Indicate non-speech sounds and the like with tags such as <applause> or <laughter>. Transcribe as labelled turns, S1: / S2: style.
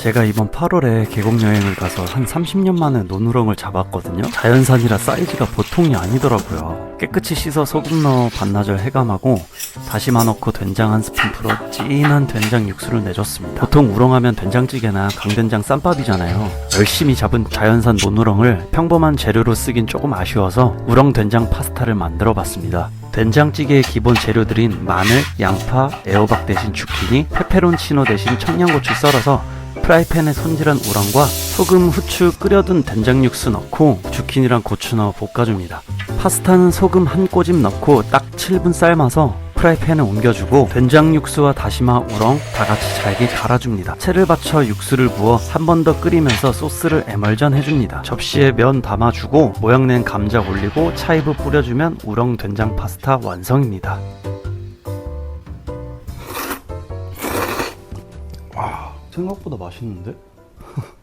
S1: 제가 이번 8월에 계곡 여행을 가서 한 30년 만에 노누렁을 잡았거든요. 자연산이라 사이즈가 보통이 아니더라고요. 깨끗이 씻어 소금 넣어 반나절 해감하고 다시마 넣고 된장 한 스푼 풀어 진한 된장 육수를 내줬습니다. 보통 우렁하면 된장찌개나 강된장 쌈밥이잖아요. 열심히 잡은 자연산 노누렁을 평범한 재료로 쓰긴 조금 아쉬워서 우렁 된장 파스타를 만들어 봤습니다. 된장찌개의 기본 재료들인 마늘, 양파, 애호박 대신 주키니, 페페론치노 대신 청양고추 썰어서 프라이팬에 손질한 우렁과 소금, 후추 끓여둔 된장 육수 넣고 주키니랑 고추 넣어 볶아줍니다. 파스타는 소금 한 꼬집 넣고 딱 7분 삶아서 프라이팬에 옮겨주고 된장 육수와 다시마, 우렁 다 같이 잘게 갈아줍니다. 채를 받쳐 육수를 부어 한 번 더 끓이면서 소스를 에멀전 해줍니다. 접시에 면 담아주고 모양 낸 감자 올리고 차이브 뿌려주면 우렁 된장 파스타 완성입니다. 생각보다 맛있는데? <laughs>